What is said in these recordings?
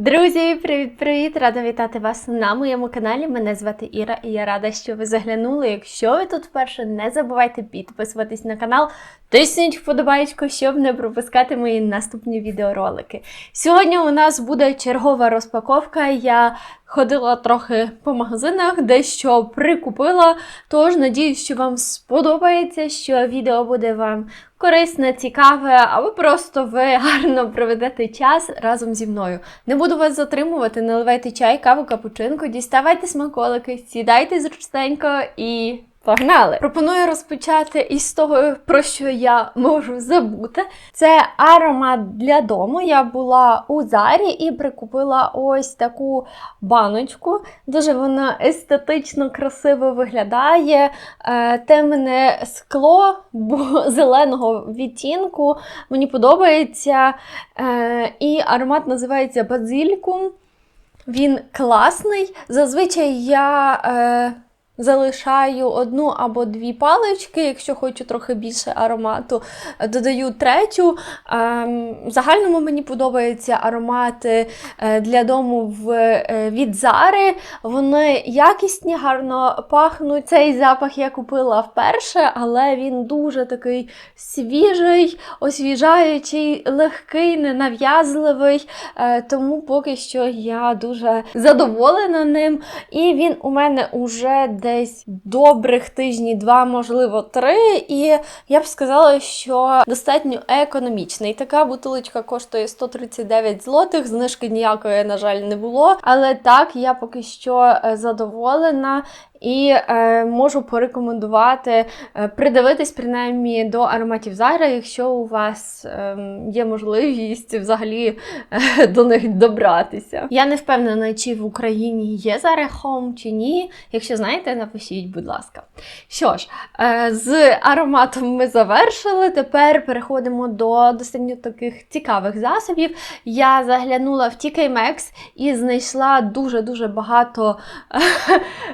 Друзі, привіт-привіт! Рада вітати вас на моєму каналі. Мене звати Іра, і я рада, що ви заглянули. Якщо ви тут вперше, не забувайте підписуватись на канал, тисніть вподобайку, щоб не пропускати мої наступні відеоролики. Сьогодні у нас буде чергова розпаковка. Я ходила трохи по магазинах, дещо прикупила. Тож надіюсь, що вам сподобається, що відео буде вам корисне, цікаве, або просто ви гарно проведете час разом зі мною. Не буду вас затримувати, наливайте чай, каву, капучинку, діставайте смаколики, сідайте зручненько і. Погнали! Пропоную розпочати із того, про що я можу забути. Це аромат для дому. Я була у Зарі і прикупила ось таку баночку. Дуже вона естетично красиво виглядає. Е, темне скло бо зеленого відтінку. Мені подобається. Е, і аромат називається Базилькум. Він класний. Зазвичай я. Залишаю одну або дві палички, якщо хочу трохи більше аромату, додаю третю. Ем, в загальному мені подобаються аромати е, для дому е, від Зари. Вони якісні, гарно пахнуть. Цей запах я купила вперше, але він дуже такий свіжий, освіжаючий, легкий, ненав'язливий. Е, тому поки що я дуже задоволена ним. І він у мене уже десь добрих тижні, два, можливо, три. І я б сказала, що достатньо економічний. Така бутилочка коштує 139 злотих, знижки ніякої, на жаль, не було. Але так, я поки що е, задоволена. І е, можу порекомендувати е, придивитись принаймні до ароматів Зара, якщо у вас е, є можливість взагалі е, до них добратися. Я не впевнена, чи в Україні є Zara Home чи ні. Якщо знаєте, напишіть, будь ласка. Що ж, е, з ароматом ми завершили. Тепер переходимо до достатньо таких цікавих засобів. Я заглянула в TK Maxx і знайшла дуже-дуже багато.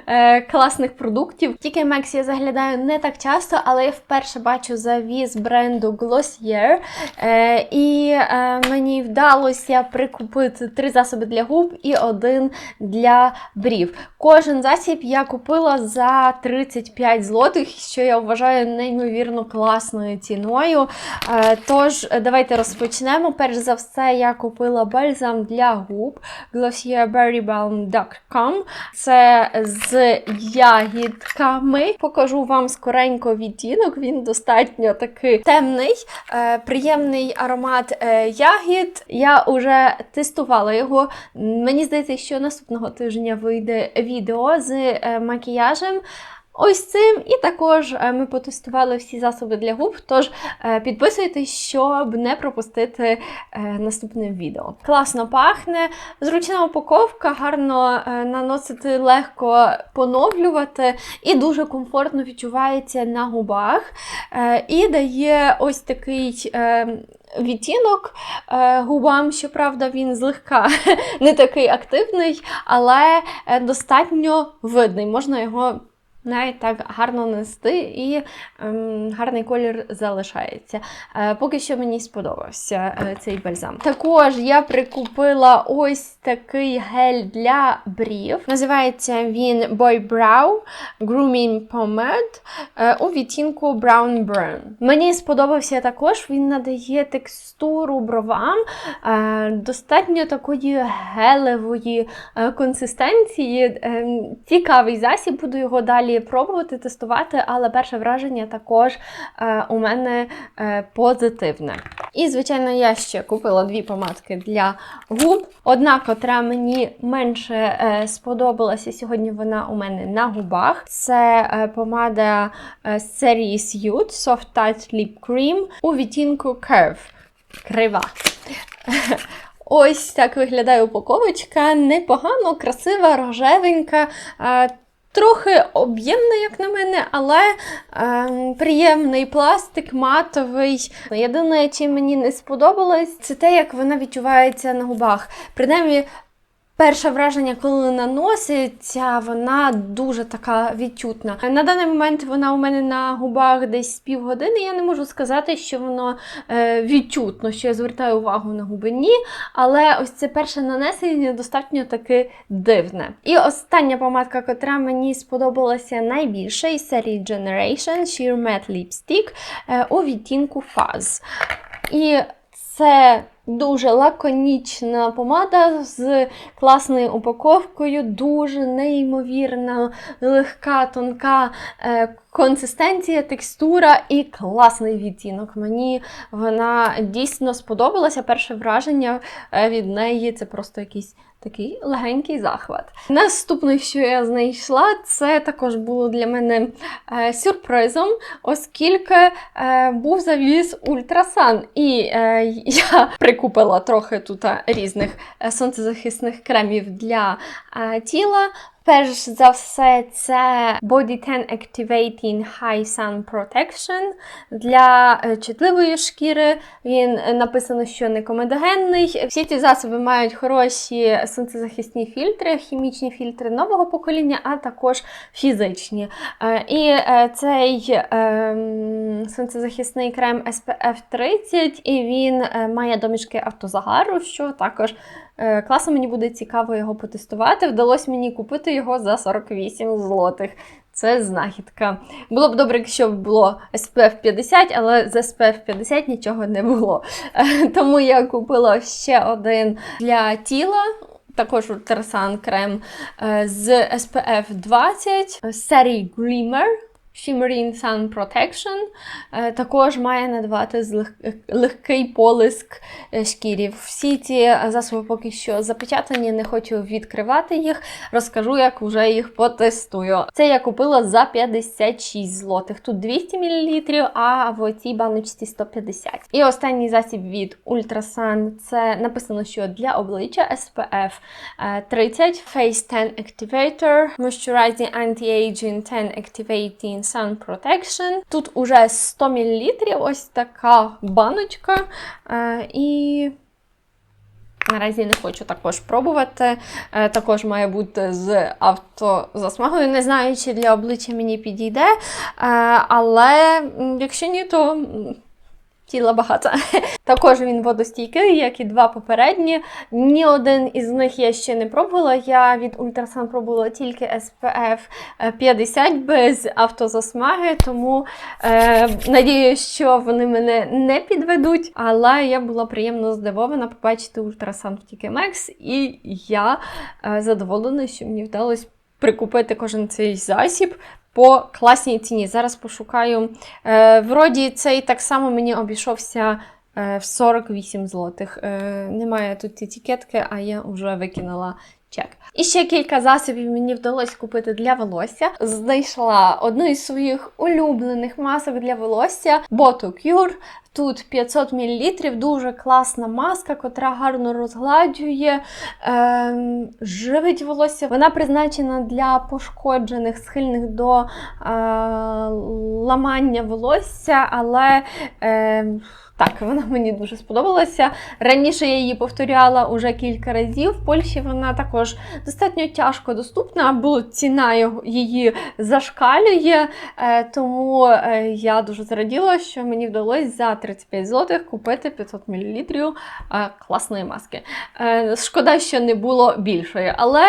е, класних продуктів. Тільки Max я заглядаю не так часто, але я вперше бачу завіз бренду Glossier. Е, і е, мені вдалося прикупити три засоби для губ і один для брів. Кожен засіб я купила за 35 злотих, що я вважаю неймовірно класною ціною. Е, тож, давайте розпочнемо. Перш за все, я купила бальзам для губ Glossier Berry Balm Dark Calm. Це з ягідками. Покажу вам скоренько відтінок. Він достатньо такий темний, е, приємний аромат е, ягід. Я вже тестувала його. Мені здається, що наступного тижня вийде відео з е, макіяжем. Ось цим, і також е, ми потестували всі засоби для губ. Тож е, підписуйтесь, щоб не пропустити е, наступне відео. Класно пахне, зручна упаковка, гарно наносити легко поновлювати, і дуже комфортно відчувається на губах. І дає ось такий. Відтінок губам, щоправда, він злегка не такий активний, але достатньо видний. Можна його навіть так гарно нести і ем, гарний колір залишається. Е, поки що мені сподобався е, цей бальзам. Також я прикупила ось такий гель для брів. Називається він Boy Brow Grooming Pomade е, у відтінку Brown Burn. Мені сподобався також, він надає текстуру бровам, е, достатньо такої гелевої е, консистенції. Е, цікавий засіб, буду його далі пробувати, тестувати, але перше враження також е, у мене е, позитивне. І, звичайно, я ще купила дві помадки для губ. Одна, котра мені менше е, сподобалася, сьогодні вона у мене на губах. Це е, помада е, з серії Suit Soft Touch Lip Cream у відтінку Curve. Крива. Ось так виглядає упаковочка. Непогано, красива, рожевенька. Трохи об'ємний, як на мене, але е, приємний пластик, матовий. Єдине, чим мені не сподобалось, це те, як вона відчувається на губах. Принаймні, Перше враження, коли наноситься, вона дуже така відчутна. На даний момент вона у мене на губах десь півгодини. Я не можу сказати, що воно е, відчутно, що я звертаю увагу на губи. Ні. Але ось це перше нанесення достатньо таки дивне. І остання помадка, котра мені сподобалася найбільше із серії Generation Sheer Matte Lipstick е, у відтінку Fuzz. І це дуже лаконічна помада з класною упаковкою, дуже неймовірна, легка, тонка е, консистенція, текстура і класний відтінок. Мені вона дійсно сподобалася. Перше враження е, від неї це просто якийсь. Такий легенький захват. Наступне, що я знайшла, це також було для мене е, сюрпризом, оскільки е, був завіс Ультрасан. І е, я прикупила трохи тут різних е, сонцезахисних кремів для е, тіла. Перш за все, це Body Tan Activating High Sun Protection для е, чутливої шкіри. Він е, написано, що не комедогенний. Всі ці засоби мають хороші сонцезахисні фільтри, хімічні фільтри нового покоління, а також фізичні. Е, І цей ем, сонцезахисний крем SPF 30, і він має домішки автозагару, що також Класно мені буде цікаво його потестувати. Вдалося мені купити його за 48 злотих. Це знахідка. Було б добре, якщо б було SPF 50, але з SPF 50 нічого не було. Е, Тому я купила ще один для тіла. Також Tersan крем е, з SPF 20 з серії Glimmer. Shimmering Sun Protection е, також має надавати легкий полиск е, шкірі. Всі ці засоби поки що запечатані, не хочу відкривати їх. Розкажу, як вже їх потестую. Це я купила за 56 злотих. Тут 200 мл, а в цій баночці 150. І останній засіб від Ultrasun це написано, що для обличчя SPF е, 30 Face Tan Activator, Moisturizing Anti-Aging Tan Activating Sun Protection. Тут уже 100 мл, ось така баночка. Е, І Наразі не хочу також пробувати. Е, Також має бути з автозасмагою. Не знаю, чи для обличчя мені підійде. Е, Але якщо ні, то тіла багато. Також він водостійкий, як і два попередні. Ні один із них я ще не пробувала. Я від Ultrasun пробувала тільки SPF 50 без автозасмаги, тому е, надіюсь, що вони мене не підведуть. Але я була приємно здивована побачити Ultrasun в TK Maxx, і я е, задоволена, що мені вдалося прикупити кожен цей засіб. По класній ціні. Зараз пошукаю. Е, вроді цей так само мені обійшовся е, в 48 злотих. Е, немає тут етикетки, а я вже викинула чек. І ще кілька засобів мені вдалося купити для волосся. Знайшла одну із своїх улюблених масок для волосся Boto. Тут 500 мл, дуже класна маска, котра гарно розгладжує, ем, живить волосся. Вона призначена для пошкоджених, схильних до е, ламання волосся, але ем, так, вона мені дуже сподобалася. Раніше я її повторяла уже кілька разів. В Польщі вона також достатньо тяжко доступна, бо ціна її зашкалює. Е, Тому е, я дуже зраділа, що мені вдалося за 35 злотих купити 500 мл е, класної маски. Е, Шкода, що не було більшої, але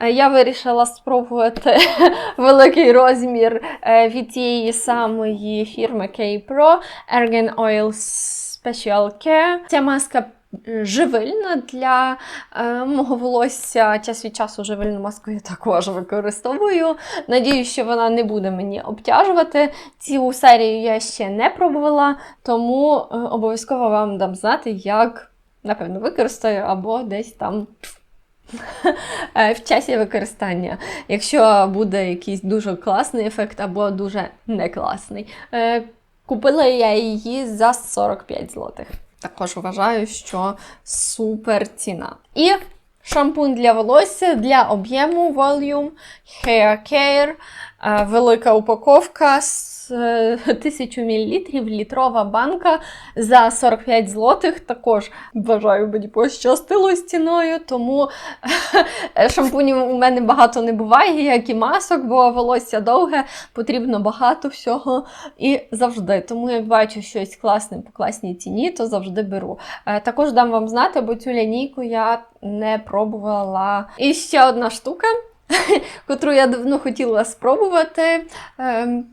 е, я вирішила спробувати великий розмір від тієї самої фірми K-Pro Ergen Oil Special Care. Ця маска живильна для е, мого волосся. Час від часу живильну маску я також використовую. Надіюсь, що вона не буде мені обтяжувати. Цю серію я ще не пробувала, тому е, обов'язково вам дам знати, як, напевно, використаю або десь там. е, В часі використання, якщо буде якийсь дуже класний ефект або дуже не класний. Е, Купила я її за 45 злотих. Також вважаю, що супер ціна. І шампунь для волосся для об'єму Volume Hair Care. Е, велика упаковка з е, 1000 мл, літрова банка за 45 злотих. Також бажаю мені пощастило стіною, тому шампунів у мене багато не буває, як і масок, бо волосся довге, потрібно багато всього і завжди. Тому як бачу щось класне по класній ціні, то завжди беру. Е, Також дам вам знати, бо цю лінійку я не пробувала. І ще одна штука, котру я давно хотіла спробувати. Ем,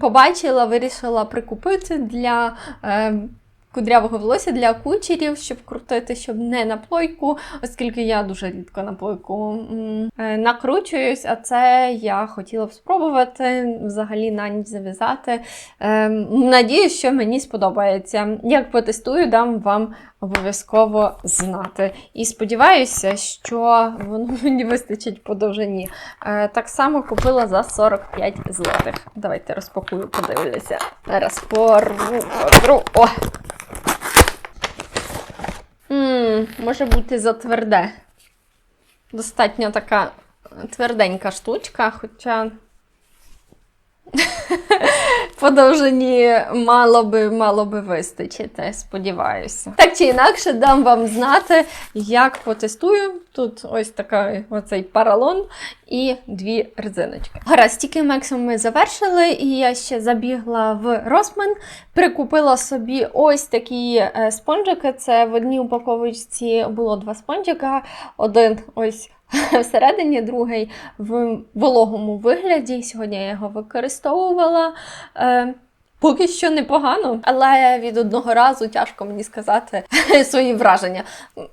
Побачила, вирішила прикупити для. Кудрявого волосся для кучерів, щоб крутити, щоб не на плойку, оскільки я дуже рідко на плойку е, накручуюсь, а це я хотіла б спробувати взагалі на ніч зав'язати. Ем, Надіюсь, що мені сподобається. Як потестую, дам вам обов'язково знати. І сподіваюся, що воно мені вистачить по довжині. Е, Так само купила за 45 злотих. Давайте розпакую, подивлюся. Розпору, потру. О! Може бути затверде. Достатньо така тверденька штучка, хоча по довжині мало би, мало би вистачити, сподіваюся. Так чи інакше, дам вам знати, як потестую. Тут ось така, оцей паралон і дві резиночки. Гаразд, тільки Мексом ми завершили, і я ще забігла в Росман, прикупила собі ось такі е, спонжики. Це в одній упаковочці було два спонжика. Один ось всередині, другий в вологому вигляді. Сьогодні я його використовувала. Е, Поки що непогано, але від одного разу тяжко мені сказати свої враження.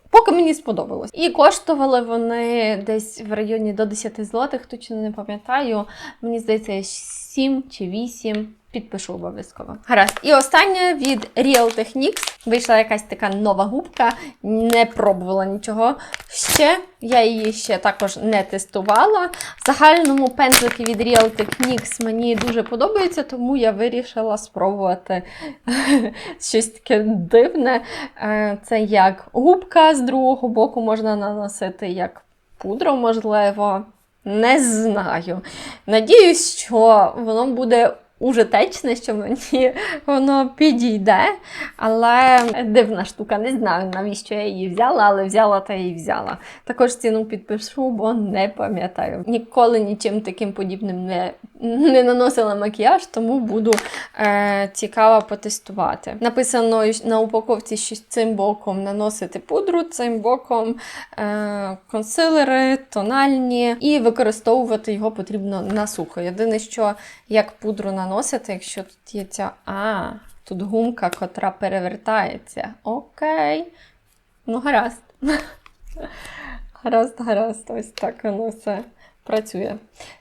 Поки мені сподобалось. І коштували вони десь в районі до 10 злотих, точно не пам'ятаю. Мені здається, 7 чи 8. Підпишу обов'язково. Гаразд. І останнє від Real Techniques. Вийшла якась така нова губка. Не пробувала нічого ще. Я її ще також не тестувала. В загальному пензлики від Real Techniques мені дуже подобаються, тому я вирішила спробувати щось таке дивне. Е, Це як губка з другого боку можна наносити як пудру, можливо. Не знаю. Надіюсь, що воно буде уже течне, що мені воно підійде. Але дивна штука, не знаю, навіщо я її взяла, але взяла та і взяла. Також ціну підпишу, бо не пам'ятаю. Ніколи нічим таким подібним не, не наносила макіяж, тому буду е, цікаво потестувати. Написано на упаковці, що цим боком наносити пудру, цим боком е, консилери, тональні, і використовувати його потрібно на сухо. Єдине, що як пудру наносити, якщо тут є ця. А, тут гумка, котра перевертається. Окей. Ну, гаразд. Гаразд, гаразд, ось так воно все працює.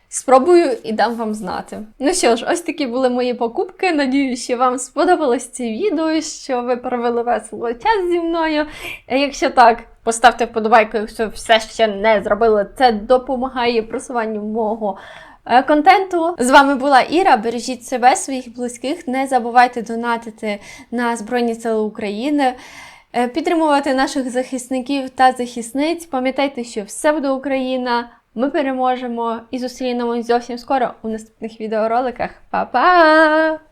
Спробую і дам вам знати. Ну що ж, ось такі були мої покупки. Надіюсь, що вам сподобалось це відео, що ви провели весело час зі мною. Якщо так, поставте вподобайку, якщо все ще не зробили. Це допомагає просуванню мого контенту. З вами була Іра. Бережіть себе, своїх близьких. Не забувайте донатити на Збройні Сили України. е, Підтримувати наших захисників та захисниць. Пам'ятайте, що все буде Україна. Ми переможемо і зустрінемось зовсім скоро у наступних відеороликах. Па-па!